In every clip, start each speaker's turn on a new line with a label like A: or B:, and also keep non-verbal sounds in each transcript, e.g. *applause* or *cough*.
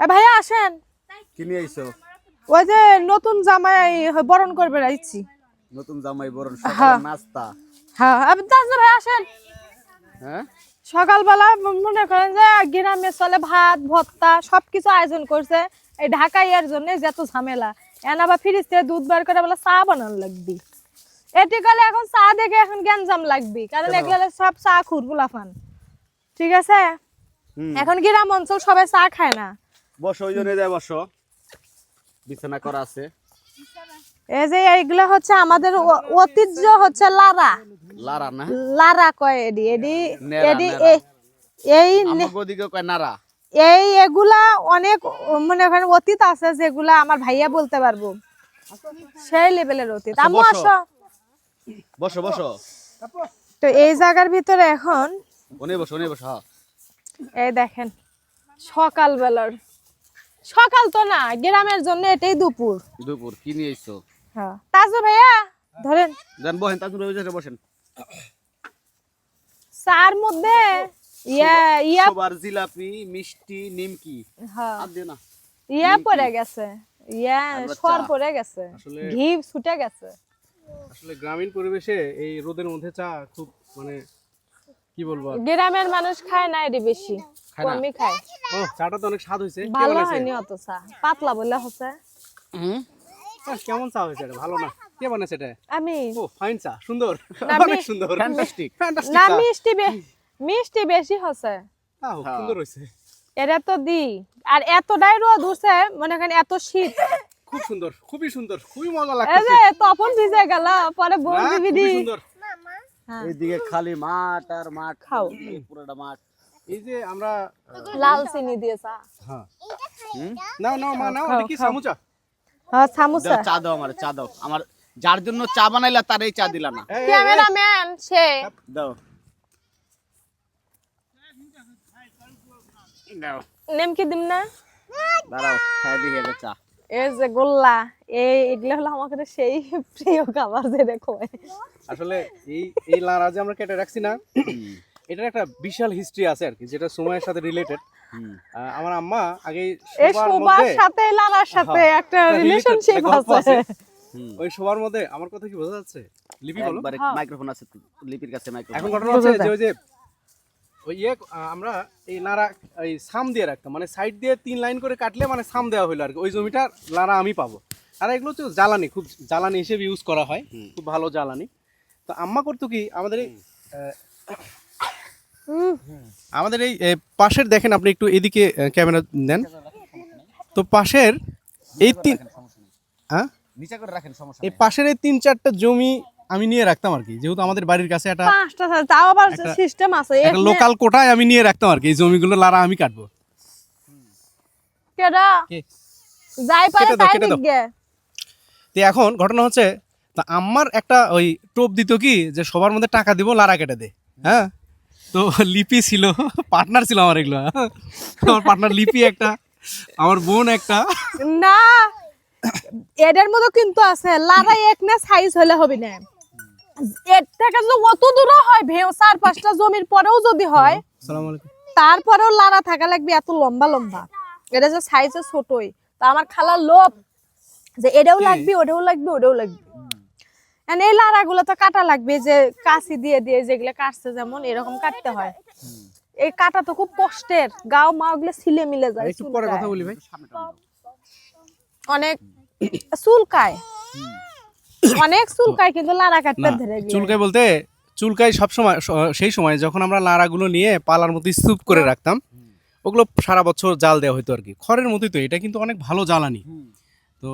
A: এ ভাইয়া আসেন।
B: কি নিয়ে আইছো?
A: ওই যে নতুন জামাই বরণ করবে রাইছি
B: নতুন জামাই বরণ
A: হ্যাঁ।
B: সকালে নাস্তা।
A: হ্যাঁ আপনি তাজনা ভাই আসেন।
B: হ্যাঁ?
A: সকালবেলা মনে করেন যে গ্রামে চলে ভাত ভত্তা সবকিছু আয়োজন করছে। এই ঢাকা ইয়ার জন্য যত ঝামেলা। এনা বা ফ্রিজ থেকে দুধ বার করে বলে চা বানানো লাগবি। এটি গেলে এখন চা দেখে এখন গ্যাঞ্জাম লাগবি। কারণ এগুলো সব চা খুর গুলাফান ঠিক আছে? এখন গ্রাম অঞ্চল সবাই চা খায় না।
B: বসো ওই জন্য যায় বসো। বিছানা করা আছে।
A: এই যে এইগুলো হচ্ছে আমাদের ঐতিহ্য হচ্ছে লারা।
B: লারা না?
A: লারা কয় এডি? এডি এডি এই-
B: ওদিকে কয় নারা
A: এই এগুলা অনেক মনে করেন অতীত আছে যেগুলা আমার ভাইয়া বলতে পারব। সেই লেভেলের অতীত।
B: আচ্ছা,
A: আম্মু
B: বসো।
A: আসো।
B: বসো। বসো
A: তো এই জায়গার ভিতরে এখন
B: ওনে বসো ওনে বসো হ্যাঁ।
A: এই দেখেন সকাল বেলার সকাল তো না গ্রামের জন্য এটাই দুপুর।
B: দুপুর কি নিয়ে আইছো
A: হ্যাঁ। তাজু ভাইয়া ধরেন
B: জান বহেন ওই জায়গায় বসেন।
A: চার মধ্যে ইয়া ইয়া
B: সবার জিলাপি মিষ্টি নিমকি।
A: হ্যাঁ।
B: আর দিও না।
A: ইয়া পড়ে গেছে। ইয়া। সর পড়ে গেছে।
C: আসলে
A: ঘি ছুটে গেছে।
C: আসলে গ্রামীণ পরিবেশে এই রোদের মধ্যে চা খুব মানে কি বলব
A: গ্রামের মানুষ খায় না এটি বেশি? কমই খায়।
C: ও চাটা তো অনেক স্বাদ হয়েছে
A: ভালো হয়নি অত চা পাতলা বললে হচ্ছে।
B: হুম?
C: কেমন চা হয়েছে ভালো না। কে বানাইছে এটা?
A: আমি।
C: ও ফাইন চা। সুন্দর। অনেক সুন্দর।
B: ফ্যান্টাস্টিক
A: না মিষ্টি মিষ্টি বেশি হচ্ছে।
C: আহ, সুন্দর হয়েছে
A: এটা তো দি। আর এতটাই রোদ উঠছে মনে করেন এত শীত।
C: খুব সুন্দর খুবই সুন্দর খুবই মজা লাগছে
A: তপন ভিজে গেল পরে দিবি
C: খুবই
A: হ্যাঁ।
B: এইদিকে খালি মাঠ আর মাঠ।
A: খাও।
B: পুরোটা মাঠ।
C: এই যে আমরা
A: লাল চিনি দিয়ে চা।
C: হ্যাঁ।
B: হুম?
C: নাও নাও মা নাও
A: খাও,
C: এটা কি সামুচা?
A: হ্যাঁ
B: দাও চা দাও আমার চা দাও। আমার যার জন্য চা বানাইলা তার এই চা দিলা না।
A: ক্যামেরাম্যান সে।
B: দাও।
A: নেমকি দিম না?
B: দাঁড়াও খাই দিই চা।
A: এই যে গোল্লা এই এগুলো হলো আমাকে সেই প্রিয় খাবার যেটা কয়
C: আসলে এই এই লারা যে আমরা কেটে রাখছি না। এটার একটা বিশাল হিস্ট্রি আছে আর কি যেটা সময়ের সাথে রিলেটেড আমার আম্মা আগে
A: সবার সাথে লালার সাথে
C: হ্যাঁ,
A: একটা
C: একটা
A: রিলেশনশিপ আছে।
C: ওই সবার মধ্যে আমার কথা কি বোঝা যাচ্ছে? লিপি বলো।
B: একবারে
A: হ্যাঁ।
B: মাইক্রোফোন আছে তো, লিপির কাছে মাইক্রোফোন
C: এখন ঘটনা হচ্ছে যে ওই যে ওই ইয়ে আমরা এই লারা এই সাম দিয়ে রাখতাম। মানে সাইড দিয়ে তিন লাইন করে কাটলে মানে সাম দেওয়া হইল আর কি। ওই জমিটার লারা আমি পাবো। আর এগুলো হচ্ছে জ্বালানি খুব জ্বালানি হিসেবে ইউজ করা হয়। খুব ভালো জ্বালানি। তো আম্মা করতো কি আমাদের আমাদের এই পাশের দেখেন আপনি একটু এদিকে ক্যামেরা নেন তো পাশের এই তিন হ্যাঁ?
B: নিচে করে রাখেন সমস্যা
C: এই পাশের এই তিন চারটা জমি আমি নিয়ে রাখতাম আর কি। যেহেতু আমাদের বাড়ির কাছে একটা
A: পাঁচটা তাও আবার সিস্টেম আছে।
C: একটা লোকাল কোটায় আমি নিয়ে রাখতাম আর কি। এই জমিগুলো লারা আমি কাটবো।
A: কেডা? যাই পারে তাই দিকে
C: তো এখন ঘটনা হচ্ছে তা আমার একটা ওই টোপ দিত কি যে সবার মধ্যে টাকা দিব লারা কেটে দে। হ্যাঁ? তো লিপি ছিল পার্টনার ছিল আমার এগুলো। আমার পার্টনার লিপি একটা আমার বোন একটা।
A: না এদের মতো কিন্তু আছে লারাই এক না সাইজ হলে হবে না। এর থেকে যদি অত দূরও হয় ভেউ চার পাঁচটা জমির পরেও যদি হয় তারপরেও লারা থাকা লাগবে এত লম্বা লম্বা। এটা যে সাইজে ছোটই তা আমার খালার লোভ যে এটাও লাগবে ওটাও লাগবে ওটাও লাগবে। And এই লারা গুলো তো কাটা লাগবে যে কাশি দিয়ে দিয়ে যেগুলো কাটছে যেমন এরকম কাটতে হয়। এই কাটা তো খুব কষ্টের গাও মা ওগুলো ছিলে মিলে যায়
C: একটু পরে কথা বলি ভাই।
A: অনেক চুলকায়। অনেক চুলকায় কিন্তু লারা কাটতে ধরে গিয়ে।
C: চুলকাই বলতে চুলকাই সবসময় স- সেই সময় যখন আমরা লারাগুলো নিয়ে পালার মতো স্তূপ করে রাখতাম ওগুলো সারা বছর জাল দেওয়া হতো আর কি। খড়ের মতোই তো এটা কিন্তু অনেক ভালো জ্বালানি। তো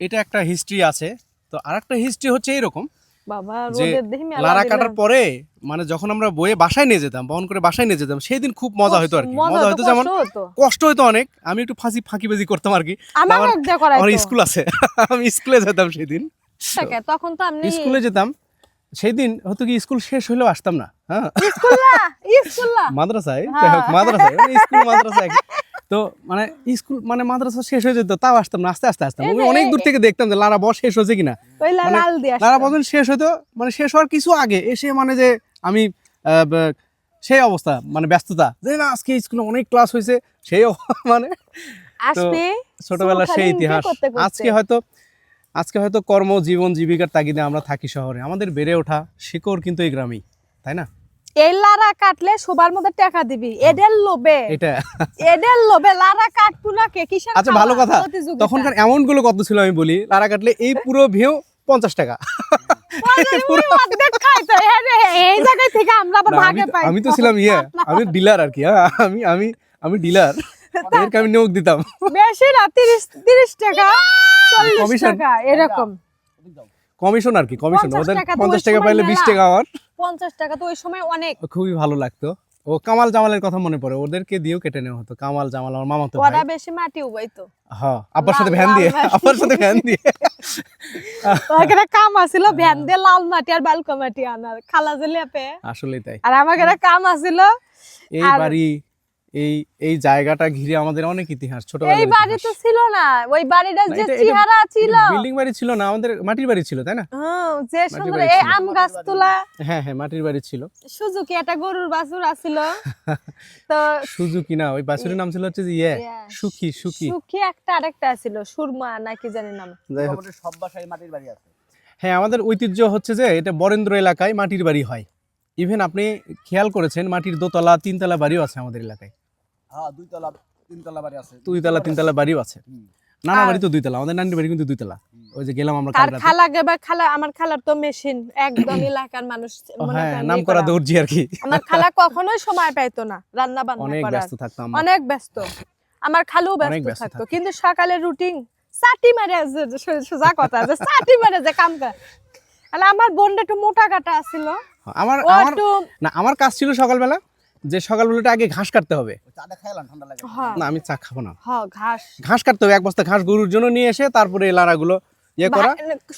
C: এটা একটা হিস্ট্রি আছে। তো আর একটা হিস্ট্রি হচ্ছে এরকম
A: বাবা
C: যে লারা কাটার পরে মানে যখন আমরা বয়ে বাসায় নিয়ে যেতাম বহন করে বাসায় নিয়ে যেতাম সেই দিন খুব মজা হতো আর কি।
A: মজা হতো,
C: হতো যেমন
A: কষ্ট হতো।
C: অনেক। আমি একটু ফাঁসি ফাঁকিবাজি করতাম আর কি।
A: আমার
C: স্কুল আছে। *laughs* আমি স্কুলে যেতাম সেদিন।
A: তখন তো আপনি
C: স্কুলে যেতাম। সেই দিন হয়তো কি স্কুল শেষ হলেও আসতাম না হ্যাঁ। মাদ্রাসায়? যাই মাদ্রাসায়। মানে স্কুল মাদ্রাসায়। তো মানে স্কুল মানে মাদ্রাসা শেষ হয়ে যেত তাও আসতাম না আস্তে আস্তে আসতাম আমি অনেক দূর থেকে দেখতাম যে লারা বস শেষ হয়েছে কিনা। মানে লারা
A: আসতাম।
C: বসন শেষ হতো মানে শেষ হওয়ার কিছু আগে এসে মানে যে আমি সেই অবস্থা মানে ব্যস্ততা। যে না আজকে স্কুলে অনেক ক্লাস হয়েছে সেই *laughs* মানে ছোটবেলার সেই ইতিহাস। আজকে হয়তো আজকে হয়তো কর্ম জীবন জীবিকার তাগিদে আমরা থাকি শহরে। আমাদের বেড়ে ওঠা শিকড় কিন্তু এই গ্রামেই তাই না?
A: এই লারা কাটলে সবার মধ্যে টাকা দিবি। এদের লোভে।
C: এটা।
A: এদের লোভে লারা কাটবো না কে? কিসের
C: আচ্ছা ভালো কথা। তখনকার অ্যামাউন্টগুলো কত ছিল আমি বলি লারা কাটলে এই পুরো ভিউ পঞ্চাশ টাকা। আমি তো- ছিলাম ইয়ে। আমি ডিলার আর কি হ্যাঁ। আমি আমি আমি ডিলার। এদেরকে আমি নিয়োগ দিতাম।
A: বেশি না তিরিশ তিরিশ টাকা চল্লিশ? টাকা এরকম।
C: কমিশন আর কি কমিশন। ওদের পঞ্চাশ টাকা পাইলে বিশ টাকা আমার
A: পঞ্চাশ টাকা তো ওই সময় অনেক।
C: খুবই ভালো লাগতো। ও কামাল জামালের কথা মনে পড়ে ওদেরকে দিয়েও কেটে নেওয়া হতো। কামাল জামাল আমার মামাতো
A: ওরা বেশি মাটি উবাইতো।
C: হ্যাঁ আব্বার সাথে ভ্যান দিয়ে। আব্বার সাথে ভ্যান দিয়ে।
A: ওখানে কাম আছিল ভ্যান দিয়ে লাল মাটি আর বালকা মাটি আনার খালা জেলিয়াপে
C: আসলেই তাই।
A: আর আমার কাম আছিল।
C: এই বাড়ি এই এই জায়গাটা ঘিরে আমাদের অনেক ইতিহাস
A: এই বাড়ি তো ছিল না ওই বাড়িটা যে চেহারা ছিল।
C: বিল্ডিং বাড়ি ছিল না আমাদের মাটির বাড়ি ছিল তাই না?
A: হ্যাঁ, যে সুন্দর এই আম গাছ তোলা
C: হ্যাঁ হ্যাঁ মাটির বাড়ি ছিল।
A: সুজুকি একটা গরুর বাছুর আছিল। *laughs* তো
C: সুজুকি না ওই বাছুরের নাম ছিল হচ্ছে যে ইয়ে
A: ইয়ে,
C: সুখী সুখী।
A: সুখী একটা আরেকটা আছিল সুরমা নাকি জানি নাম।
B: মোটামুটি সব বাসায় মাটির বাড়ি আছে।
C: হ্যাঁ আমাদের ঐতিহ্য হচ্ছে যে এটা বরেন্দ্র এলাকায় মাটির বাড়ি হয়। ইভেন আপনি খেয়াল করেছেন মাটির দোতলা তিনতলা বাড়িও আছে আমাদের এলাকায়।
B: হ্যাঁ দুই তলা বাড়ি আছে।
C: দুইতলা তিনতলা বাড়িও আছে। নানা বাড়ি তো দুইতলা আমাদের নানির বাড়ি কিন্তু দুইতলা। ওই যে গেলাম আমরা কাল
A: খালা গেবা খালা আমার খালার তো মেশিন একদম *coughs* এলাকার মানুষ
C: হ্যাঁ নাম করা
A: করা।
C: দর্জি আর কি।
A: আমার খালা কখনোই সময় পাইতো না রান্না বান্না
C: অনেক
A: করার।
C: ব্যস্ত থাকতাম
A: অনেক ব্যস্ত। আমার খালু ব্যস্ত
C: ব্যস্ত
A: থাকতো।
C: থাকতো।
A: কিন্তু সকালে রুটিন চাটি মারে যে- যে- সোজা কথা যে চাটি মারে যে কাম করে। তাহলে আমার বোনটা একটু মোটা কাটা আছিল
C: আমার আমার না আমার কাজ ছিল সকালবেলা। যে সকালবেলাটা আগে ঘাস কাটতে হবে।
B: চাটা খাইলাম ঠান্ডা লাগে।
A: হ্যাঁ।
C: না আমি চা খাব না।
A: ঘাস।
C: ঘাস কাটতে হবে এক বস্তা ঘাস গরুর জন্য নিয়ে এসে তারপরে এই লাড়াগুলো ইয়ে করা।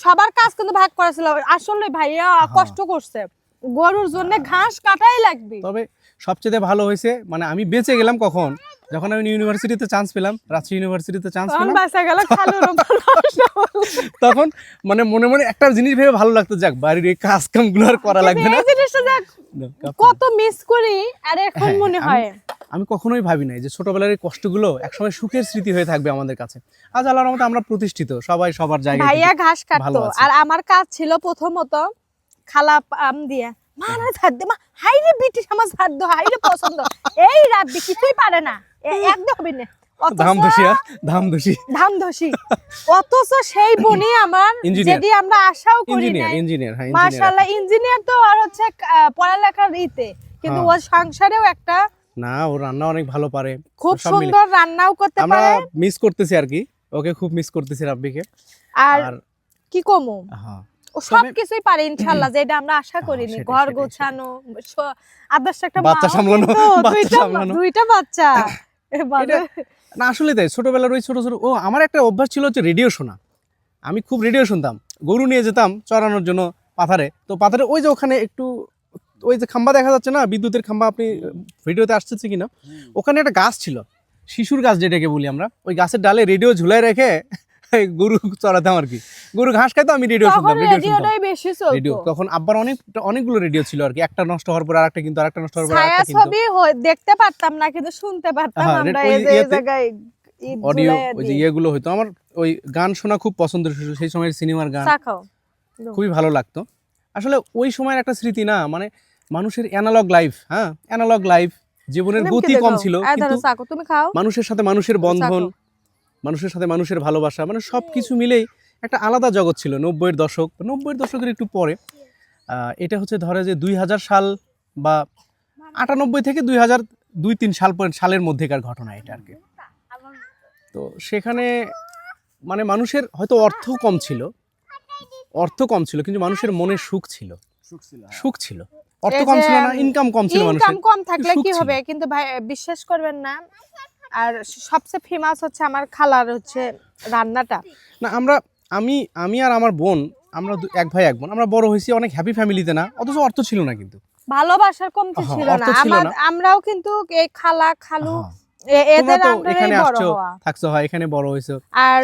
A: সবার কাজ কিন্তু ভাগ করা ছিল। আসলে ভাইয়া
C: হ্যাঁ।
A: কষ্ট করছে। গরুর জন্য ঘাস কাটাই লাগবে।
C: তবে সবচেয়ে ভালো হয়েছে মানে আমি বেঁচে গেলাম কখন? যখন আমি ইউনিভার্সিটিতে চান্স পেলাম রাজশাহী ইউনিভার্সিটিতে চান্স পেলাম।
A: বাঁচা গেল খালুর। *laughs*
C: তখন মানে মনে মনে একটা জিনিস ভেবে ভালো লাগতো যাক বাড়ির এই কাজ কামগুলো আর করা লাগবে না।
A: কত মিস করি আর এখন
C: হ্যাঁ,
A: মনে হয়।
C: আমি কখনোই ভাবি নাই যে ছোটবেলার এই কষ্টগুলো একসময় সুখের স্মৃতি হয়ে থাকবে আমাদের কাছে। আজ আল্লাহর মতো আমরা প্রতিষ্ঠিত সবাই সবার জায়গায়
A: ভাইয়া ঘাস কাটতো আর আমার কাজ ছিল প্রথমত খালা আম দিয়ে মা না ঝাড় দে মা হাই রে বিটিস আমার ঝাড় দো হাই রে পছন্দ। এই রাব্বি কিছুই পারে না একদম হবে না অথচ-
C: ধাম ধসিয়া ধাম ধসি
A: ধাম ধসি অথচ সেই বনি আমার যদি আমরা আশাও করি
C: ইঞ্জিনিয়ার ইঞ্জিনিয়ার হ্যাঁ
A: মাশাআল্লাহ ইঞ্জিনিয়ার তো আর হচ্ছে পড়ালেখার ইতে। কিন্তু ও
C: হ্যাঁ।
A: সংসারেও একটা
C: না ও রান্না অনেক ভালো পারে।
A: খুব সুন্দর রান্নাও করতে
C: আমরা মিস করতেছি আর কি। ওকে খুব মিস করতেছি রাব্বিকে।
A: আর কি কমু?
C: হ্যাঁ।
A: ও সব কিছুই পারে ইনশাআল্লাহ যেটা আমরা আশা করিনি ঘর গোছানো আদর্শ একটা
C: বাচ্চা সামলানো,
A: দুইটা বাচ্চা। *coughs*
C: না আসলে তাই। ছোটোবেলার ওই ছোটো ছোটো ও আমার একটা অভ্যাস ছিল হচ্ছে রেডিও শোনা। আমি খুব রেডিও শুনতাম। গরু নিয়ে যেতাম চড়ানোর জন্য পাথারে। তো পাথারে ওই যে ওখানে একটু ওই যে খাম্বা দেখা যাচ্ছে না? বিদ্যুতের খাম্বা আপনি ভিডিওতে আসতেছে কিনা? ওখানে একটা গাছ ছিল। শিশুর গাছ যেটাকে বলি আমরা। ওই গাছের ডালে রেডিও ঝুলাই রেখে গরু চড়াতাম আর কি। গরু ঘাস খাইতো আমি রেডিও শুনতাম রেডিও
A: রেডিওটাই বেশি
C: রেডিও তখন আব্বার অনেক অনেকগুলো রেডিও ছিল আর কি। একটা নষ্ট হওয়ার পর আরেকটা কিন্তু আরেকটা নষ্ট হওয়ার পর আরেকটা কিন্তু।
A: ছবি দেখতে পারতাম না কিন্তু শুনতে পারতাম
C: হ্যাঁ,
A: আমরা এই যে জায়গায়
C: অডিও ওই যে। ইয়েগুলো হইতো। আমার ওই গান শোনা খুব পছন্দের ছিল সেই সময়ের সিনেমার গান। খুবই ভালো লাগতো। আসলে ওই সময়ের একটা স্মৃতি না মানে মানুষের অ্যানালগ লাইফ হ্যাঁ? অ্যানালগ লাইফ জীবনের গতি কম ছিল কিন্তু মানুষের সাথে মানুষের বন্ধন। মানুষের সাথে মানুষের ভালোবাসা মানে সব কিছু মিলেই একটা আলাদা জগৎ ছিল নব্বইয়ের দশক। নব্বইয়ের দশকের একটু পরে আহ, এটা হচ্ছে ধরে যে দুই হাজার সাল বা আটানব্বই থেকে দুই হাজার দুই তিন সাল পর্যন্ত- সালের মধ্যেকার ঘটনা এটা আর কি। তো সেখানে মানে মানুষের হয়তো অর্থ কম ছিল অর্থ কম ছিল কিন্তু মানুষের মনে সুখ ছিল।
B: সুখ ছিল হ্যাঁ।
C: সুখ ছিল। অর্থ কম ছিল না ইনকাম কম ছিল মানুষের।
A: ইনকাম কম থাকলে কি হবে? কিন্তু ভাই বিশ্বাস করবেন না আর সবচেয়ে ফেমাস হচ্ছে আমার খালার হচ্ছে রান্নাটা।
C: না আমরা আমি আমি আর আমার বোন আমরা এক ভাই এক বোন আমরা বড় হয়েছি অনেক হ্যাপি ফ্যামিলিতে না অথচ অর্থ ছিল না কিন্তু।
A: ভালোবাসার কমতি
C: হ্যাঁ,
A: ছিল না। আমার আমরাও কিন্তু এই খালা খালু
C: হ্যাঁ।
A: এদের
C: এখানে
A: বড়
C: আসছো থাকছো হয় এখানে বড় হয়েছো।
A: আর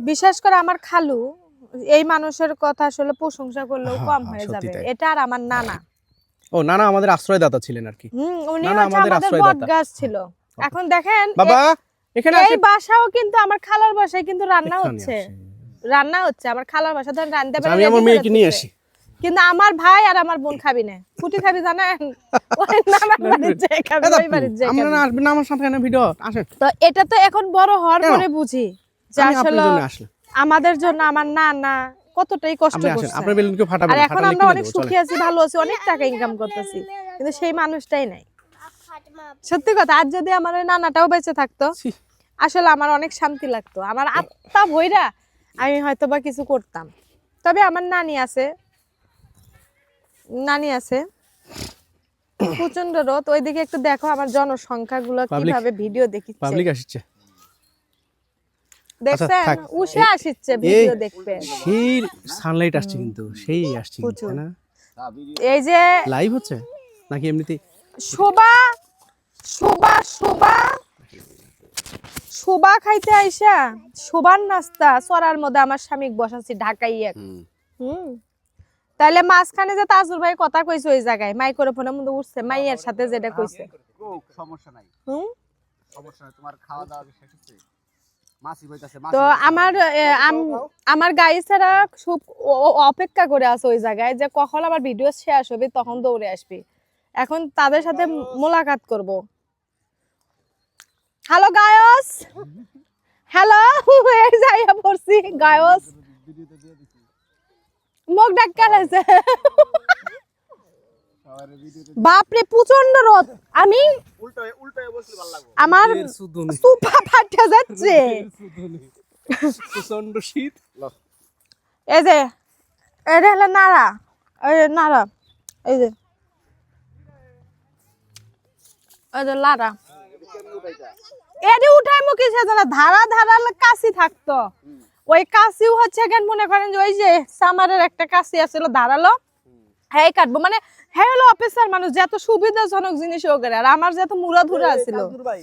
A: বিশেষ করে আমার খালু এই মানুষের কথা আসলে প্রশংসা করলেও
C: হ্যাঁ,
A: কম
C: হ্যাঁ,
A: হয়ে যাবে। এটা আর আমার নানা।
C: ও নানা আমাদের আশ্রয়দাতা ছিলেন আর কি।
A: হুম উনি
C: আমাদের আশ্রয়দাতা।
A: গাছ ছিল। এখন দেখেন
C: বাবা এখানে
A: এই বাসাও কিন্তু আমার খালার বাসায় কিন্তু রান্না হচ্ছে। রান্না হচ্ছে আমার খালার বাসা। ধরেন রান্না
C: আচ্ছা, আমি আমার মেয়েকে নিয়ে আসি।
A: কিন্তু আমার ভাই আর আমার বোন খাবি না। ফুটি খাবি জানেন? *laughs* ওই
C: না আসবেন না আমার সাথে এখানে ভিডিও আসেন।
A: তো এটা তো এখন বড় হওয়ার পরে বুঝি যে আসলে আমাদের জন্য আমার না না কতটাই কষ্ট
C: আপনি
A: করছে।
C: আপনার বেলুনকে ফাটাবেন
A: আর এখন আমরা অনেক সুখী আছি ভালো আছি অনেক টাকা ইনকাম করতেছি। কিন্তু সেই মানুষটাই নাই। সত্যি কথা আজ যদি আমার ওই নানাটাও বেঁচে থাকতো আসলে আমার অনেক শান্তি লাগতো। আমার আত্মা ভইরা আমি হয়তো বা কিছু করতাম। তবে আমার নানি আছে নানি আছে প্রচণ্ড রোদ। ওইদিকে একটু দেখো আমার জনসংখ্যা গুলো কীভাবে ভিডিও
C: পাবলিক আসছে।
A: দেখছেন?
C: আচ্ছা,
A: উষে আসিচ্ছে ভিডিও দেখবে
C: সেই সানলাইট আসছে কিন্তু সেই আসছে কিন্তু,
A: প্রচুর।
C: তাই না?
A: এই যে
C: লাইভ হচ্ছে? নাকি এমনিতে
A: শোভা শোভা শোভা। শোভা খাইতে আইসা শোভার নাস্তা সরার মধ্যে আমার স্বামী বসাচ্ছি ঢাকাই এক হুম। তাহলে মাঝখানে যে তাজুর ভাই কথা কইছে ওই জায়গায় মাইক্রোফোনের মধ্যে উঠছে মাইয়ের সাথে যেটা কইছে।
B: সমস্যা নাই।
A: হুম।
B: সমস্যা নাই তোমার খাওয়া দাওয়া শেষ হচ্ছে
A: তো আমার আমার গাইছেরা খুব অপেক্ষা করে আছে ওই জায়গায় যে কখন আমার ভিডিও শেষ হবে তখন দৌড়ে আসবি। এখন তাদের সাথে মোলাকাত করব। হ্যালো গায়স হ্যালো এই যাইয়া পড়ছি গায়স মুখ ডাক্কা লাগছে বাপরে প্রচণ্ড রোদ। আমি
B: উল্টো উল্টো বসলে ভালো লাগবে।
A: আমার সুপা ফাটা যাচ্ছে।
C: প্রচণ্ড শীত।
A: এই যে এটা হলো নাড়া। এই যে নাড়া। এই যে। এই যে লাড়া। এটি উঠাই মুখে সেজন্য ধারা ধারা কাশি থাকতো। ওই কাশি হচ্ছে কেন মনে করেন যে ওই যে সামারের একটা কাশি আছিল ধারালো। হ্যাঁ কাটবো মানে হ্যাঁ হলো অফিসার মানুষ যে এত সুবিধাজনক জিনিস ও করে আর আমার যে এত মুড়া ধুরা আছিল।
B: ভাই।